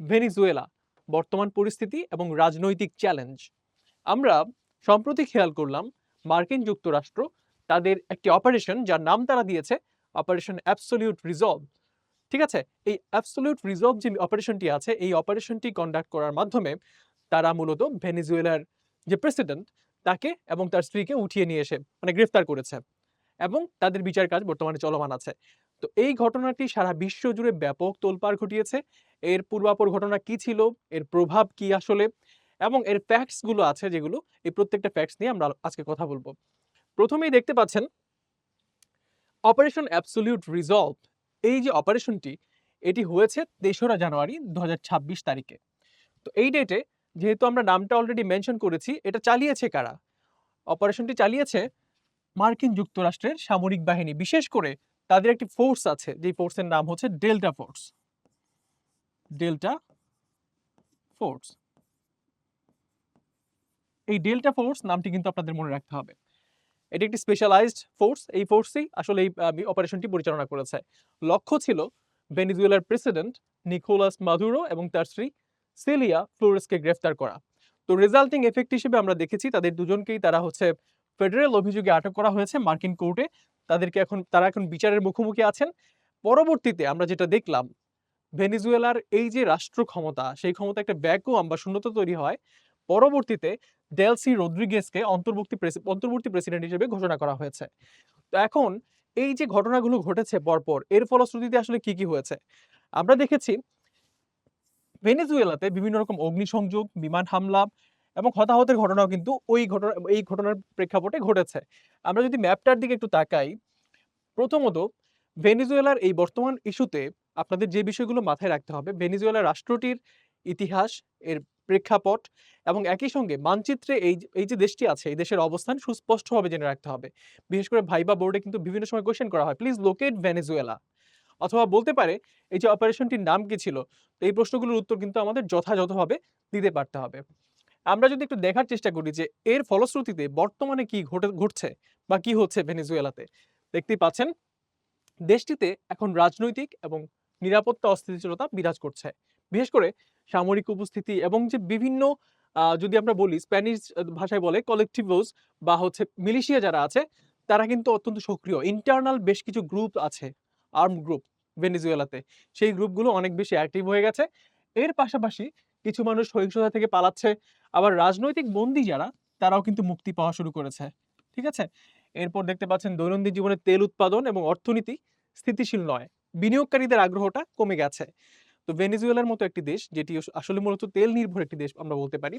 Venezuela, বর্তমান পরিস্থিতি এবং রাজনৈতিক চ্যালেঞ্জ। আমরা সম্প্রতি খেয়াল করলাম, মার্কিন যুক্তরাষ্ট্র তাদের একটি অপারেশন, যার নাম তারা দিয়েছে অপারেশন অ্যাবসলিউট রিজলভ ঠিক আছে? এই অ্যাবসলিউট রিজলভ যে অপারেশনটি আছে, এই অপারেশনটি কন্ডাক্ট করার মাধ্যমে তারা মূলত ভেনিজুয়েলার যে প্রেসিডেন্ট, তাকে এবং তার স্ত্রীকে উঠিয়ে নিয়ে এসে মানে গ্রেফতার করেছে এবং তাদের বিচার কাজ বর্তমানে চলমান আছে। তো এই ঘটনাটি সারা বিশ্ব জুড়ে ব্যাপক তোলপাড় ঘটিয়েছে। এর পূর্বাপর ঘটনা কি ছিল? এর প্রভাব কি আসলে? এবং এর ফ্যাক্টসগুলো আছে যেগুলো এই প্রত্যেকটা ফ্যাক্টস নিয়ে আমরা আজকে কথা বলব। প্রথমেই দেখতে পাচ্ছেন অপারেশন অ্যাবসলিউট রিজলভ এই যে অপারেশনটি এটি হয়েছে তেসরা জানুয়ারি দু হাজার ছাব্বিশ তারিখে। তো এই ডেটে যেহেতু আমরা নামটা অলরেডি মেনশন করেছি, এটা চালিয়েছে কারা? অপারেশনটি চালিয়েছে মার্কিন যুক্তরাষ্ট্রের সামরিক বাহিনী। বিশেষ করে তাদের একটি ফোর্স আছে যে ফোর্সের নাম হচ্ছে ডেল্টা ফোর্স ডেল্টা ফোর্স এই ডেল্টা ফোর্স নামটি কিন্তু আপনাদের মনে রাখতে হবে। এটি একটি স্পেশালাইজড ফোর্স এই ফোর্সই আসলে এই অপারেশনটি পরিচালনা করেছে। লক্ষ্য ছিল ভেনিজুয়েলার প্রেসিডেন্ট নিকোলাস মাদুরো এবং তার স্ত্রী সিলিয়া ফ্লোরেসকে গ্রেফতার করা। তো রেজাল্টিং এফেক্ট হিসেবে আমরা দেখেছি, তাদের দুজনকেই তারা হচ্ছে ফেডারেল অভিযোগে আটক করা হয়েছে মার্কিন কোর্টে তাদেরকে এখন, তারা এখন বিচারের মুখোমুখি আছেন। পরবর্তীতে আমরা যেটা দেখলাম, ভেনিজুয়েলার এই যে রাষ্ট্র ক্ষমতা সেই ক্ষমতা একটা ভ্যাকুয়াম বা শূন্যতা তৈরি হয়। পরবর্তীতে ডেলসি রদ্রিগেসকে অন্তর্বর্তী অন্তর্বর্তী প্রেসিডেন্ট হিসেবে ঘোষণা করা হয়েছে। তো এখন এই যে ঘটনাগুলো ঘটেছে পরপর, এর ফলশ্রুতিতে আসলে কি কি হয়েছে? আমরা দেখেছি, ভেনেজুয়েলাতে বিভিন্ন রকম অগ্নিসংযোগ, বিমান হামলা এবং হতাহতের ঘটনাও কিন্তু ওই ঘটনা, এই ঘটনার প্রেক্ষাপটে ঘটেছে। আমরা যদি ম্যাপটার দিকে একটু তাকাই, প্রথমত ভেনেজুয়েলার এই বর্তমান ইস্যুতে আপনাদের যে বিষয়গুলো মাথায় রাখতে হবে ভেনেজুয়েলা রাষ্ট্রটির ইতিহাস, এর প্রেক্ষাপট এবং একই সঙ্গে মানচিত্রে এই এই যে দেশটি আছে, এই দেশের অবস্থান সুস্পষ্টভাবে জেনে রাখতে হবে। বিশেষ করে ভাইবা বোর্ডে কিন্তু বিভিন্ন সময় কোশ্চেন করা হয় প্লিজ লোকেট ভেনেজুয়েলা অথবা বলতে পারে, এই যে অপারেশনটির নাম কি ছিল? তো এই প্রশ্নগুলোর উত্তর কিন্তু আমাদের যথাযথভাবে দিতে পারতে হবে। আমরা যদি একটু দেখার চেষ্টা করি যে এর ফলশ্রুতিতে বর্তমানে কি ঘটে, ঘটছে বা কি হচ্ছে ভেনেজুয়েলাতে, দেখতেই পাচ্ছেন দেশটিতে এখন রাজনৈতিক এবং নিরাপত্তা অস্থিতিশীলতা বিরাজ করছে। বিশেষ করে সামরিক উপস্থিতি এবং যে বিভিন্ন যদি আমরা বলি স্প্যানিশ ভাষায় বলে কলেকটিভস বা হচ্ছে মিলিশিয়া যারা আছে, তারা কিন্তু অত্যন্ত সক্রিয়। ইন্টারনাল বেশ কিছু গ্রুপ আছে আর্ম গ্রুপ ভেনেজুয়েলাতে। সেই গ্রুপগুলো অনেক বেশি অ্যাক্টিভ হয়ে গেছে। এর পাশাপাশি কিছু মানুষ সহিংসতা থেকে পালাচ্ছে। আবার রাজনৈতিক বন্দী যারা, তারাও কিন্তু মুক্তি পাওয়া শুরু করেছে। ঠিক আছে? এরপর দেখতে পাচ্ছেন দৈনন্দিন জীবনে তেল উৎপাদন এবং অর্থনীতি স্থিতিশীল নয়। বিনিয়োগকারীদের আগ্রহটা কমে গেছে। তো ভেনেজুয়েলার মতো একটি দেশ, যেটি আসলে মূলত তেল নির্ভর একটি দেশ আমরা বলতে পারি।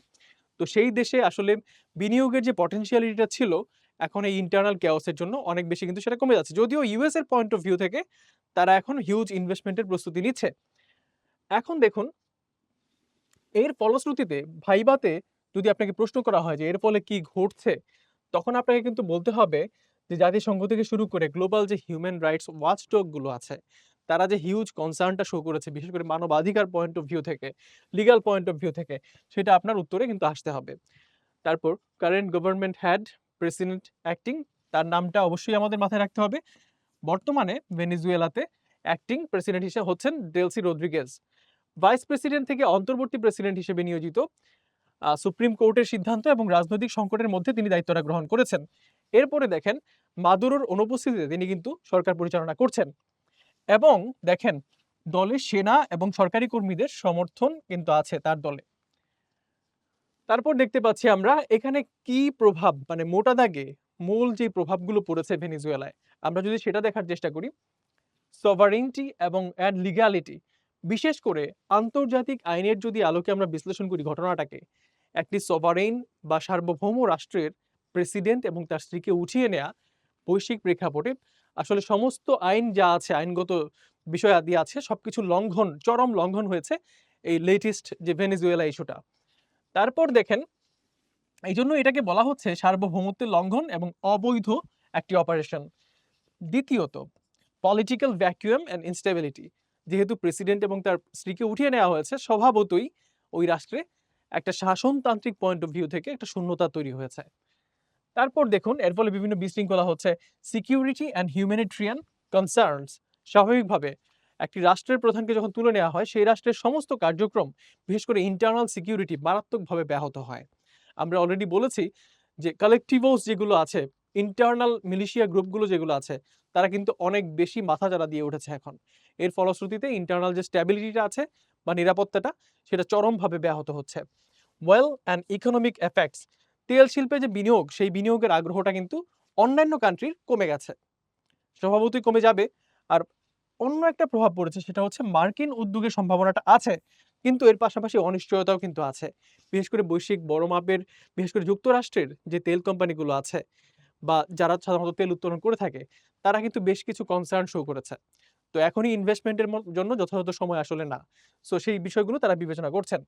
তো সেই দেশে আসলে বিনিয়োগের যে পটেনশিয়ালিটিটা ছিল, এখন এই ইন্টারনাল কেওসের জন্য অনেক বেশি কিন্তু সেটা কমে যাচ্ছে। যদিও ইউএস এর পয়েন্ট অফ ভিউ থেকে তারা এখন হিউজ ইনভেস্টমেন্টের প্রস্তুতি নিচ্ছে। এখন দেখুন এর ফলশ্রুতিতে ভাইবাতে যদি আপনাকে প্রশ্ন করা হয় যে এর ফলে কি ঘটছে, তখন আপনাকে কিন্তু বলতে হবে যে জাতিসংঘ থেকে শুরু করে গ্লোবাল যে হিউম্যান রাইটস ওয়াচডগগুলো আছে, তারা যে হিউজ কনসার্নটা শো করেছে, বিশেষ করে মানবাধিকার পয়েন্ট অফ ভিউ থেকে লিগ্যাল পয়েন্ট অফ ভিউ থেকে, সেটা আপনার উত্তরে কিন্তু আসতে হবে। তারপর current government had president acting তার নামটা অবশ্যই আমাদের মাথায় রাখতে হবে। বর্তমানে ভেনিজুয়েলাতে অ্যাক্টিং প্রেসিডেন্ট হিসেবে হচ্ছেন ডেলসি রদ্রিগেজ ভাইস প্রেসিডেন্ট থেকে অন্তর্বর্তী প্রেসিডেন্ট হিসেবে নিয়োজিত সুপ্রিম কোর্টের সিদ্ধান্ত এবং রাজনৈতিক সংকটের মধ্যে তিনি দায়িত্বটা গ্রহণ করেছেন। এরপরে দেখেন, মাদুরোর অনুপস্থিতিতে তিনি কিন্তু সরকার পরিচালনা করছেন এবং দেখেন, দলে সেনা এবং সরকারি কর্মীদের সমর্থন কিন্তু আছে তার দলে। তারপর দেখতে পাচ্ছি আমরা, এখানে কি প্রভাব মানে মোটা দাগে মূল যে প্রভাবগুলো পড়েছে ভেনিজুয়েলায়, আমরা যদি সেটা দেখার চেষ্টা করি সভারেন্টি এবং অ্যান্ড লিগ্যালিটি বিশেষ করে আন্তর্জাতিক আইনের যদি আলোকে আমরা বিশ্লেষণ করি ঘটনাটাকে, একটি সভারেন বা সার্বভৌম রাষ্ট্রের প্রেসিডেন্ট এবং তার স্ত্রীকে উঠিয়ে নেওয়া বৈশ্বিক প্রেক্ষাপটে আসলে সমস্ত আইন যা আছে, আইনগত বিষয় আদি আছে, সবকিছু লঙ্ঘন, চরম লঙ্ঘন হয়েছে এই লেটেস্ট যে ভেনেজুয়েলা ইস্যুটা। তারপর দেখেন এই জন্য এটাকে বলা হচ্ছে সার্বভৌমত্বের লঙ্ঘন এবং অবৈধ একটি অপারেশন দ্বিতীয়ত পলিটিক্যাল ভ্যাকুয়াম অ্যান্ড ইনস্টেবিলিটি যেহেতু প্রেসিডেন্ট এবং তার স্ত্রীকে উঠিয়ে নেওয়া হয়েছে, স্বভাবতই ওই রাষ্ট্রে একটা শাসনতান্ত্রিক পয়েন্ট অফ ভিউ থেকে একটা শূন্যতা তৈরি হয়েছে। তারপর দেখুন, এর ফলে বিভিন্ন বিশৃঙ্খলা হচ্ছে। সিকিউরিটি অ্যান্ড হিউম্যানিটেরিয়ান কনসার্নস স্বাভাবিকভাবে একটি রাষ্ট্রের প্রধানকে যখন তুলে নেওয়া হয়, সেই রাষ্ট্রের সমস্ত কার্যক্রম, বিশেষ করে ইন্টারনাল সিকিউরিটি মারাত্মকভাবে ব্যাহত হয়। আমরা অলরেডি বলেছি যে কালেকটিভোস যেগুলো আছে ইন্টারনাল মিলিশিয়া গ্রুপগুলো যেগুলো আছে, তারা কিন্তু অনেক বেশি মাথা চারা দিয়ে উঠেছে এখন। এর ফলশ্রুতিতে ইন্টারনাল যে স্ট্যাবিলিটিটা আছে বা নিরাপত্তাটা, সেটা চরমভাবে ব্যাহত হচ্ছে। ওয়েল অ্যান্ড ইকোনমিক এফেক্টস তেল শিল্পে যে বিনিয়োগ, সেই বিনিয়োগের আগ্রহটা কিন্তু অন্যান্য কান্ট্রির কমে গেছে। স্বভাবতই কমে যাবে। আর অন্য একটা প্রভাব পড়েছে, সেটা হচ্ছে মার্কিন উদ্যোগের সম্ভাবনাটা আছে, কিন্তু এর পাশাপাশি অনিশ্চয়তাও কিন্তু আছে। বিশেষ করে বৈশ্বিক বড় মাপের, বিশেষ করে যুক্তরাষ্ট্রের যে তেল কোম্পানিগুলো আছে বা যারা সাধারণত তেল উত্তোলন করে থাকে, তারা কিন্তু বেশ কিছু কনসার্ন শো করেছে। তো এখনই ইনভেস্টমেন্টের জন্য যথাযথ সময় আসলে না। সো সেই বিষয়গুলো তারা বিবেচনা করছেন।